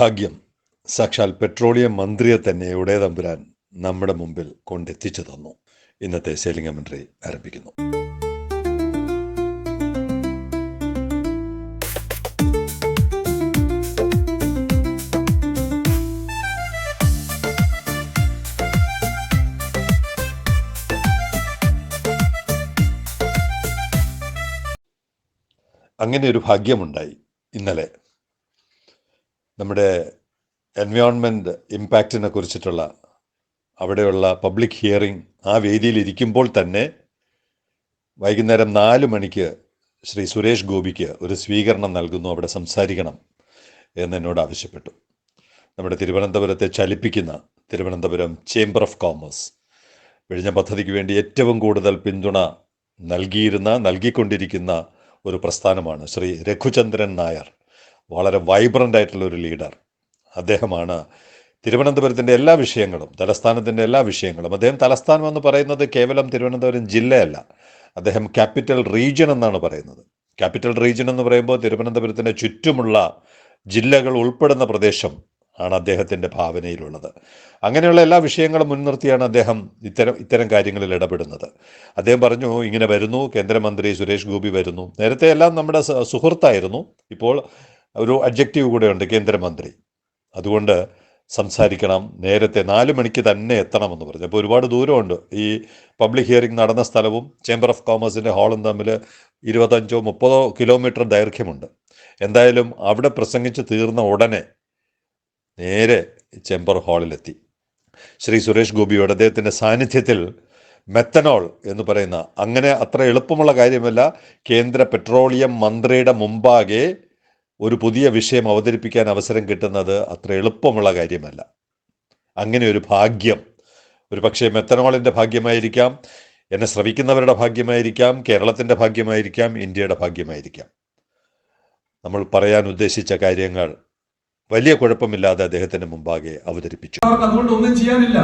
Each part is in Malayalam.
ഭാഗ്യം. സാക്ഷാൽ പെട്രോളിയം മന്ത്രിയെ തന്നെ ഉടയ തമ്പുരാൻ നമ്മുടെ മുമ്പിൽ കൊണ്ടെത്തിച്ചു തന്നു. ഇന്നത്തെ സെയിലിംഗ് കമൻട്രി ആരംഭിക്കുന്നു. അങ്ങനെ ഒരു ഭാഗ്യമുണ്ടായി. ഇന്നലെ നമ്മുടെ എൻവയോൺമെന്റ് ഇമ്പാക്റ്റിനെ കുറിച്ചിട്ടുള്ള അവിടെയുള്ള പബ്ലിക് ഹിയറിംഗ് ആ വേദിയിൽ ഇരിക്കുമ്പോൾ തന്നെ വൈകുന്നേരം നാല് മണിക്ക് ശ്രീ സുരേഷ് ഗോപിക്ക് ഒരു സ്വീകരണം നൽകുന്നു അവിടെ സംസാരിക്കണം എന്ന് എന്നോട് ആവശ്യപ്പെട്ടു. നമ്മുടെ തിരുവനന്തപുരത്തെ ചലിപ്പിക്കുന്ന തിരുവനന്തപുരം ചേംബർ ഓഫ് കോമേഴ്സ് വിഴിഞ്ഞ പദ്ധതിക്ക് വേണ്ടി ഏറ്റവും കൂടുതൽ പിന്തുണ നൽകിയിരുന്ന നൽകിക്കൊണ്ടിരിക്കുന്ന ഒരു പ്രസ്ഥാനമാണ് ശ്രീ രഘുചന്ദ്രൻ നായർ. വളരെ വൈബ്രന്റ് ആയിട്ടുള്ള ഒരു ലീഡർ അദ്ദേഹമാണ് തിരുവനന്തപുരത്തിന്റെ എല്ലാ വിഷയങ്ങളും തലസ്ഥാനത്തിന്റെ എല്ലാ വിഷയങ്ങളും. അദ്ദേഹം തലസ്ഥാനം എന്ന് പറയുന്നത് കേവലം തിരുവനന്തപുരം ജില്ലയല്ല. അദ്ദേഹം ക്യാപിറ്റൽ റീജിയൻ എന്നാണ് പറയുന്നത്. ക്യാപിറ്റൽ റീജിയൻ എന്ന് പറയുമ്പോൾ തിരുവനന്തപുരത്തിന്റെ ചുറ്റുമുള്ള ജില്ലകൾ ഉൾപ്പെടുന്ന പ്രദേശം ആണ് അദ്ദേഹത്തിന്റെ ഭാവനയിലുള്ളത്. അങ്ങനെയുള്ള എല്ലാ വിഷയങ്ങളും മുൻനിർത്തിയാണ് അദ്ദേഹം ഇത്തരം ഇത്തരം കാര്യങ്ങളിൽ ഇടപെടുന്നത്. അദ്ദേഹം പറഞ്ഞു ഇങ്ങനെ വരുന്നു കേന്ദ്രമന്ത്രി സുരേഷ് ഗോപി വരുന്നു. നേരത്തെ എല്ലാം നമ്മുടെ സുഹൃത്തായിരുന്നു. ഇപ്പോൾ ഒരു അഡ്ജക്റ്റീവ് കൂടെയുണ്ട് കേന്ദ്രമന്ത്രി. അതുകൊണ്ട് സംസാരിക്കണം. നേരത്തെ നാല് മണിക്ക് തന്നെ എത്തണമെന്ന് പറഞ്ഞു. അപ്പോൾ ഒരുപാട് ദൂരമുണ്ട്. ഈ പബ്ലിക് ഹിയറിംഗ് നടന്ന സ്ഥലവും ചേംബർ ഓഫ് കോമേഴ്സിന്റെ ഹാളും തമ്മിൽ ഇരുപത്തഞ്ചോ മുപ്പതോ കിലോമീറ്റർ ദൈർഘ്യമുണ്ട്. എന്തായാലും അവിടെ പ്രസംഗിച്ച് തീർന്ന ഉടനെ നേരെ ചേംബർ ഹാളിലെത്തി. ശ്രീ സുരേഷ് ഗോപിയോട് അദ്ദേഹത്തിന്റെ സാന്നിധ്യത്തിൽ മെത്തനോൾ എന്ന് പറയുന്ന അങ്ങനെ അത്ര എളുപ്പമുള്ള കാര്യമല്ല കേന്ദ്ര പെട്രോളിയം മന്ത്രിയുടെ മുമ്പാകെ ഒരു പുതിയ വിഷയം അവതരിപ്പിക്കാൻ അവസരം കിട്ടുന്നത് അത്ര എളുപ്പമുള്ള കാര്യമല്ല. അങ്ങനെ ഒരു ഭാഗ്യം ഒരു പക്ഷേ മെത്തനോളിന്റെ ഭാഗ്യമായിരിക്കാം എന്നെ ശ്രവിക്കുന്നവരുടെ ഭാഗ്യമായിരിക്കാം കേരളത്തിന്റെ ഭാഗ്യമായിരിക്കാം ഇന്ത്യയുടെ ഭാഗ്യമായിരിക്കാം. നമ്മൾ പറയാൻ ഉദ്ദേശിച്ച കാര്യങ്ങൾ വലിയ കുഴപ്പമില്ലാതെ അദ്ദേഹത്തിന് മുമ്പാകെ അവതരിപ്പിച്ചു. അവർക്ക് അതുകൊണ്ട് ഒന്നും ചെയ്യാനില്ല.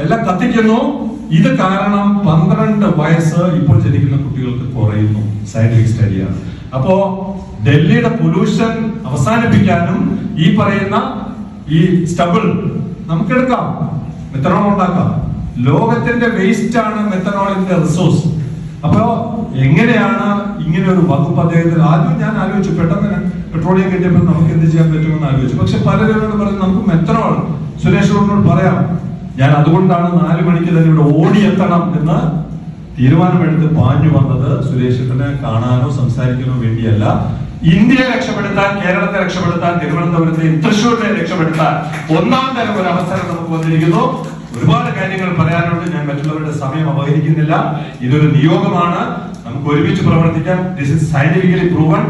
എല്ലാം കത്തിക്കുന്നു. ഇത് കാരണം പന്ത്രണ്ട് വയസ്സ് ഇപ്പോൾ ജനിക്കുന്ന കുട്ടികൾക്ക് കുറയുന്നു. സയന്റിഫിക് സ്റ്റഡിയാണ് അപ്പോ ഡൽഹിയുടെ പൊല്യൂഷൻ അവസാനിപ്പിക്കാനും ഈ പറയുന്ന ഈ സ്റ്റബിൾ നമുക്കെടുക്കാം. മെത്തനോൾ ഉണ്ടാക്കാം. ലോകത്തിന്റെ വേസ്റ്റ് ആണ് മെത്തനോളിന്റെ റിസോഴ്സ് അപ്പോ എങ്ങനെയാണ് ഇങ്ങനെ ഒരു വകുപ്പ് അദ്ദേഹത്തിൽ ആദ്യം ഞാൻ ആലോചിച്ചു. പെട്ടെന്ന് പെട്രോളിയം കിട്ടിയപ്പോൾ നമുക്ക് എന്ത് ചെയ്യാൻ പറ്റുമെന്ന് ആലോചിച്ചു. പക്ഷെ പലരോട് പറഞ്ഞു നമുക്ക് മെത്തനോൾ സുരേഷ് പറയാം ഞാൻ അതുകൊണ്ടാണ് നാല് മണിക്ക് തന്നെ ഇവിടെ ഓടിയെത്തണം എന്ന് തീരുമാനമെടുത്ത് പാഞ്ഞു വന്നത് സുരേഷിനെ കാണാനോ സംസാരിക്കാനോ വേണ്ടിയല്ല. ഇന്ത്യയെ രക്ഷപ്പെടുത്താൻ കേരളത്തെ രക്ഷപ്പെടുത്താൻ തിരുവനന്തപുരത്തെ തൃശ്ശൂരിനെ രക്ഷപ്പെടുത്താൻ ഒന്നാം തരം ഒരു അവസരം നമുക്ക് വന്നിരിക്കുന്നു. ഒരുപാട് കാര്യങ്ങൾ പറയാനുണ്ട്. ഞാൻ മറ്റുള്ളവരുടെ സമയം അപഹരിക്കുന്നില്ല ഇതൊരു നിയോഗമാണ്. നമുക്ക് ഒരുമിച്ച് പ്രവർത്തിക്കാം. This is scientifically proven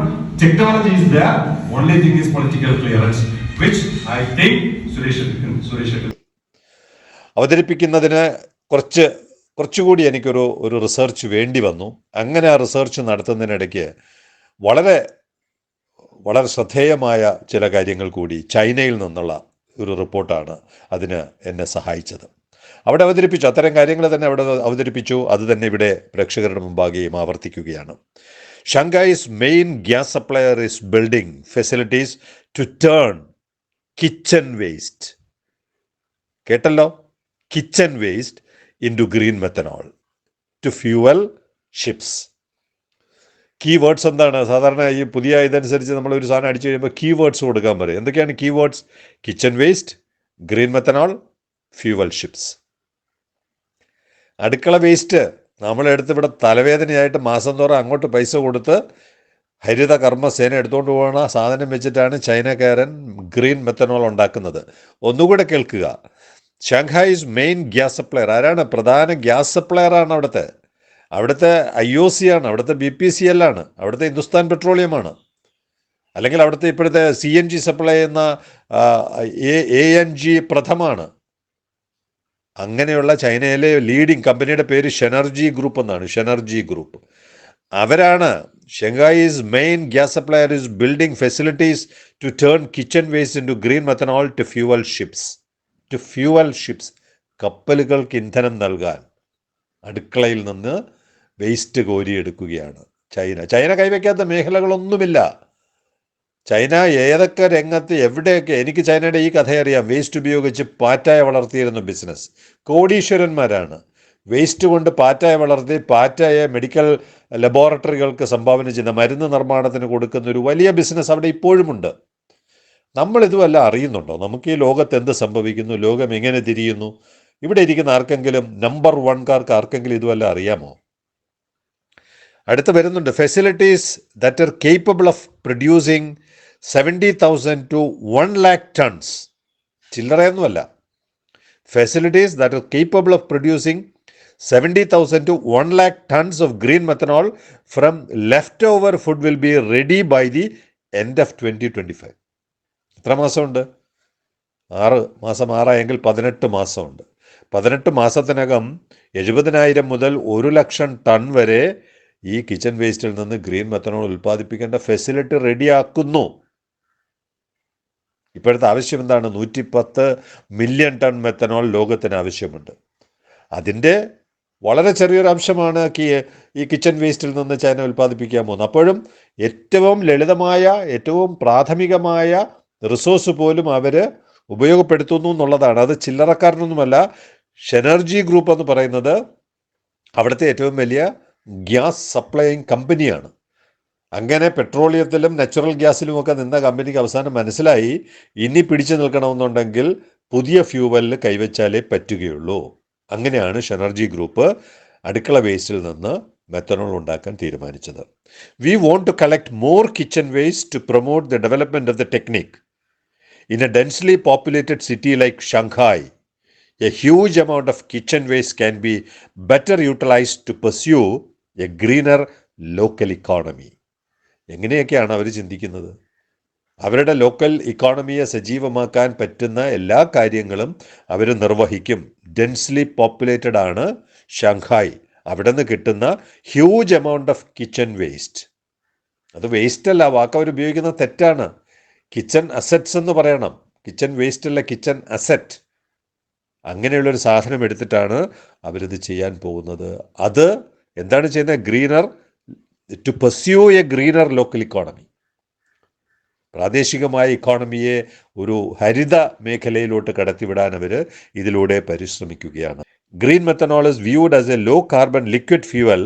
technology is there only thing is political clearance which I think Suresh Suresh അവതരിപ്പിക്കുന്നതിന് കുറച്ച് കുറച്ചുകൂടി എനിക്കൊരു ഒരു റിസർച്ച് വേണ്ടി വന്നു. അങ്ങനെ ആ റിസർച്ച് നടത്തുന്നതിനിടയ്ക്ക് വളരെ വളരെ ശ്രദ്ധേയമായ ചില കാര്യങ്ങൾ കൂടി ചൈനയിൽ നിന്നുള്ള ഒരു റിപ്പോർട്ടാണ് അതിന് എന്നെ സഹായിച്ചത്. അവിടെ അവതരിപ്പിച്ചു. അത്തരം കാര്യങ്ങൾ തന്നെ അവിടെ അവതരിപ്പിച്ചു. അത് തന്നെ ഇവിടെ പ്രേക്ഷകരുടെ മുമ്പാകെയും ആവർത്തിക്കുകയാണ്. Shanghai's main gas supplier is building facilities to turn kitchen waste കേട്ടല്ലോ? Kitchen waste to green methanol to fuel ships key words എന്താണ്? സാധാരണ ഈ പുതിയ ഇതനുസരിച്ച് നമ്മൾ ഒരു സാധനം അടിച്ചു കഴിയുമ്പോൾ കീ വേർഡ്സ് കൊടുക്കാൻ പറയും. എന്തൊക്കെയാണ് key words kitchen waste green methanol fuel ships അടുക്കള വേസ്റ്റ് നമ്മളെടുത്ത് ഇവിടെ തലവേദനയായിട്ട് മാസം തോറും അങ്ങോട്ട് പൈസ കൊടുത്ത് ഹരിത കർമ്മസേന എടുത്തുകൊണ്ട് പോകുന്ന സാധനം വെച്ചിട്ടാണ് ചൈനക്കാരൻ ഗ്രീൻ മെത്തനോൾ ഉണ്ടാക്കുന്നത്. ഒന്നുകൂടെ കേൾക്കുക. ഷാങ്ഹായിസ് മെയിൻ ഗ്യാസ് സപ്ലയർ ആരാണ്? പ്രധാന ഗ്യാസ് സപ്ലയർ ആണ് അവിടുത്തെ. അവിടുത്തെ ഐ ഒ സി ആണ് അവിടുത്തെ ബി പി സി എൽ ആണ് അവിടുത്തെ ഹിന്ദുസ്ഥാൻ പെട്രോളിയം ആണ്. അല്ലെങ്കിൽ അവിടുത്തെ ഇപ്പോഴത്തെ സി എൻ ജി സപ്ലൈ ചെയ്യുന്ന എ എൻ ജി പ്രഥമാണ്. അങ്ങനെയുള്ള ചൈനയിലെ ലീഡിംഗ് കമ്പനിയുടെ പേര് ഷെനർജി ഗ്രൂപ്പ് എന്നാണ് ഷെനർജി ഗ്രൂപ്പ് അവരാണ് Shanghai's main gas supplier is building facilities to turn kitchen waste into green methanol to fuel ships to fuel ships കപ്പലുകൾക്ക് ഇന്ധനം നൽകാൻ അടുക്കളയിൽ നിന്ന് വേസ്റ്റ് കോരിയെടുക്കുകയാണ് ചൈന. ചൈന കൈവയ്ക്കാത്ത മേഖലകളൊന്നുമില്ല. ചൈന ഏതൊക്കെ രംഗത്ത് എവിടെയൊക്കെ എനിക്ക് ചൈനയുടെ ഈ കഥ അറിയാം. വേസ്റ്റ് ഉപയോഗിച്ച് പാറ്റായ വളർത്തിയിരുന്ന ബിസിനസ് കോടീശ്വരന്മാരാണ്. വേസ്റ്റ് കൊണ്ട് പാറ്റായ വളർത്തി പാറ്റായ മെഡിക്കൽ ലബോറട്ടറികൾക്ക് സംഭാവന ചെയ്യുന്ന മരുന്ന് നിർമ്മാണത്തിന് കൊടുക്കുന്ന ഒരു വലിയ ബിസിനസ് അവിടെ ഇപ്പോഴുമുണ്ട്. നമ്മൾ ഇതുവല്ല അറിയുന്നുണ്ടോ? നമുക്ക് ഈ ലോകത്ത് എന്ത് സംഭവിക്കുന്നു? ലോകം എങ്ങനെ തിരിയുന്നു? ഇവിടെ ഇരിക്കുന്ന ആർക്കെങ്കിലും നമ്പർ വൺകാർക്ക് ആർക്കെങ്കിലും ഇതുമല്ല അറിയാമോ? അടുത്ത് വരുന്നുണ്ട്. Facilities that are capable of producing seventy thousand to one lakh tons ചില്ലറയൊന്നുമല്ല. Facilities that are capable of producing seventy thousand to one lakh tons of green methanol from left over food will be ready by the end of twenty twenty five എത്ര മാസമുണ്ട്? ആറ് മാസം ആറായെങ്കിൽ പതിനെട്ട് മാസമുണ്ട്. പതിനെട്ട് മാസത്തിനകം എഴുപതിനായിരം മുതൽ ഒരു ലക്ഷം ടൺ വരെ ഈ കിച്ചൺ വേസ്റ്റിൽ നിന്ന് ഗ്രീൻ മെത്തനോൾ ഉൽപ്പാദിപ്പിക്കേണ്ട ഫെസിലിറ്റി റെഡിയാക്കുന്നു. ഇപ്പോഴത്തെ ആവശ്യം എന്താണ്? നൂറ്റി പത്ത് മില്യൺ ടൺ മെത്തനോൾ ലോകത്തിന് ആവശ്യമുണ്ട്. അതിന്റെ വളരെ ചെറിയൊരു അംശമാണ് ഈ കിച്ചൺ വേസ്റ്റിൽ നിന്ന് ചൈന ഉൽപ്പാദിപ്പിക്കാൻ പോകുന്നത്. അപ്പോഴും ഏറ്റവും ലളിതമായ ഏറ്റവും പ്രാഥമികമായ റിസോഴ്സ് പോലും അവർ ഉപയോഗപ്പെടുത്തുന്നു എന്നുള്ളതാണ്. അത് ചില്ലറക്കാരനൊന്നുമല്ല. ഷെനർജി ഗ്രൂപ്പ് എന്ന് പറയുന്നത് അവിടുത്തെ ഏറ്റവും വലിയ ഗ്യാസ് സപ്ലൈയിങ് കമ്പനിയാണ്. അങ്ങനെ പെട്രോളിയത്തിലും നാച്ചുറൽ ഗ്യാസിലും ഒക്കെ നിന്ന കമ്പനിക്ക് അവസാനം മനസ്സിലായി. ഇനി പിടിച്ചു നിൽക്കണമെന്നുണ്ടെങ്കിൽ പുതിയ ഫ്യൂവലിൽ കൈവച്ചാലേ പറ്റുകയുള്ളൂ. അങ്ങനെയാണ് ഷെനർജി ഗ്രൂപ്പ് അടുക്കള വേസ്റ്റിൽ നിന്ന് മെത്തനോൾ ഉണ്ടാക്കാൻ തീരുമാനിച്ചത്. We want to collect more kitchen waste to promote the development of the technique in a densely populated city like Shanghai, a huge amount of kitchen waste can be better utilized to pursue a greener local economy. എങ്ങനെയൊക്കെയാണ് അവർ ചിന്തിക്കുന്നത്? അവരുടെ ലോക്കൽ ഇക്കോണമിയെ സജീവമാക്കാൻ പറ്റുന്ന എല്ലാ കാര്യങ്ങളും അവർ നിർവഹിക്കും. ഡെൻസ്ലി പോപ്പുലേറ്റഡ് ആണ് ഷാങ്ഹായ് അവിടെ നിന്ന് കിട്ടുന്ന huge amount of kitchen waste അത് വേസ്റ്റ് അല്ല വാക്ക് അവർ ഉപയോഗിക്കുന്നത് തെറ്റാണ്. കിച്ചൺ അസറ്റ്സ് എന്ന് പറയണം. കിച്ചൺ വേസ്റ്റ് അല്ല കിച്ചൺ അസറ്റ് അങ്ങനെയുള്ളൊരു സാധനം എടുത്തിട്ടാണ് അവരിത് ചെയ്യാൻ പോകുന്നത്. അത് എന്താണ് ചെയ്യുന്നത്? Greener to pursue a greener local economy പ്രാദേശികമായ ഇക്കോണമിയെ ഒരു ഹരിത മേഖലയിലോട്ട് കടത്തിവിടാൻ അവർ ഇതിലൂടെ പരിശ്രമിക്കുകയാണ്. Green methanol is viewed as a low carbon liquid fuel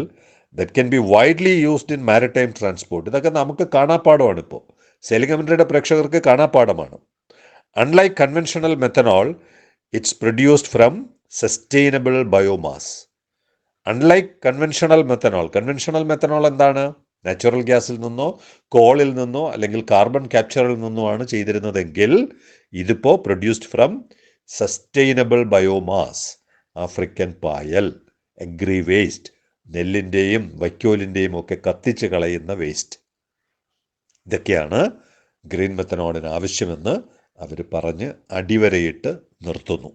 that can be widely used in maritime transport ഇതൊക്കെ നമുക്ക് കാണാപ്പാടമാണ് ഇപ്പോൾ സെലിംഗ് പ്രേക്ഷകർക്ക് കാണാപ്പാടമാണ് unlike conventional methanol it's produced from sustainable biomass unlike conventional methanol conventional methanol എന്താണ്? നാച്ചുറൽ ഗ്യാസിൽ നിന്നോ കോളിൽ നിന്നോ അല്ലെങ്കിൽ കാർബൺ ക്യാപ്ചറിൽ നിന്നോ ആണ് ചെയ്തിരുന്നതെങ്കിൽ ഇതിപ്പോൾ produced from sustainable biomass African Payal agri waste നെല്ലിന്റെയും വൈക്കോലിന്റെയും ഒക്കെ കത്തിച്ച് കളയുന്ന വേസ്റ്റ് ഇതൊക്കെയാണ് ഗ്രീൻ മെത്തനോളിന് ആവശ്യമെന്ന് അവർ പറഞ്ഞ് അടിവരയിട്ട് നിർത്തുന്നു.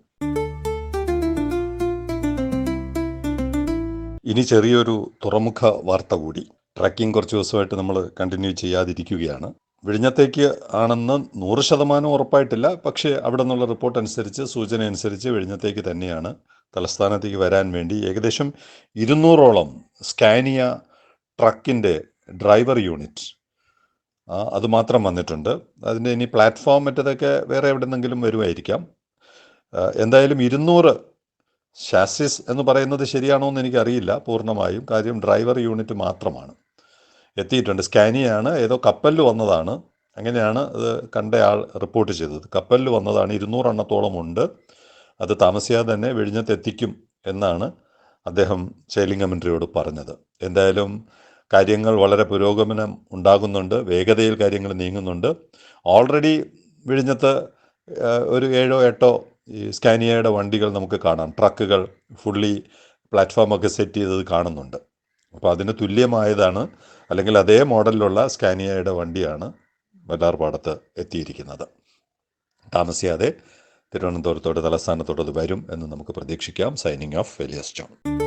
ഇനി ചെറിയൊരു തുറമുഖ വാർത്ത കൂടി. ട്രക്കിംഗ് കുറച്ച് ദിവസമായിട്ട് നമ്മൾ കണ്ടിന്യൂ ചെയ്യാതിരിക്കുകയാണ്. വിഴിഞ്ഞത്തേക്ക് ആണെന്ന് നൂറ് ശതമാനം ഉറപ്പായിട്ടില്ല. പക്ഷേ അവിടെ നിന്നുള്ള റിപ്പോർട്ട് അനുസരിച്ച് സൂചന അനുസരിച്ച് വിഴിഞ്ഞത്തേക്ക് തന്നെയാണ് തലസ്ഥാനത്തേക്ക് വരാൻ വേണ്ടി ഏകദേശം ഇരുന്നൂറോളം സ്കാനിയ ട്രക്കിന്റെ ഡ്രൈവർ യൂണിറ്റ് ആ, അത് മാത്രം വന്നിട്ടുണ്ട്. അതിന്റെ ഇനി പ്ലാറ്റ്ഫോം മറ്റേതൊക്കെ വേറെ എവിടെന്നെങ്കിലും വരുമായിരിക്കാം. എന്തായാലും ഇരുന്നൂറ് ഷാസിസ് എന്ന് പറയുന്നത് ശരിയാണോ എന്ന് എനിക്കറിയില്ല. പൂർണമായും കാര്യം ഡ്രൈവർ യൂണിറ്റ് മാത്രമാണ്. എത്തിയിട്ടുണ്ട്. സ്കാനിയാണ് ഏതോ കപ്പലിൽ വന്നതാണ്. അങ്ങനെയാണ് അത് കണ്ടയാൾ റിപ്പോർട്ട് ചെയ്തത്. കപ്പലിൽ വന്നതാണ്. ഇരുന്നൂറെണ്ണത്തോളം ഉണ്ട്. അത് താമസിയാതെ തന്നെ വെഴിഞ്ഞത്തെത്തിക്കും എന്നാണ് അദ്ദേഹം സെയിലിംഗ് കമൻട്രിയോട് പറഞ്ഞത്. എന്തായാലും കാര്യങ്ങൾ വളരെ പുരോഗമനം ഉണ്ടാകുന്നുണ്ട് വേഗതയിൽ കാര്യങ്ങൾ നീങ്ങുന്നുണ്ട്. ഓൾറെഡി വിഴിഞ്ഞത്ത് ഒരു ഏഴോ എട്ടോ ഈ സ്കാനിയയുടെ വണ്ടികൾ നമുക്ക് കാണാം. ട്രക്കുകൾ ഫുള്ളി പ്ലാറ്റ്ഫോമൊക്കെ സെറ്റ് ചെയ്തത് കാണുന്നുണ്ട്. അപ്പോൾ അതിന് തുല്യമായതാണ് അല്ലെങ്കിൽ അതേ മോഡലിലുള്ള സ്കാനിയയുടെ വണ്ടിയാണ് വല്ലാർപാടത്ത് എത്തിയിരിക്കുന്നത്. താമസിയാതെ തിരുവനന്തപുരത്തോട് തലസ്ഥാനത്തോട് അത് വരും എന്ന് നമുക്ക് പ്രതീക്ഷിക്കാം. Signing off വെലിയസ് John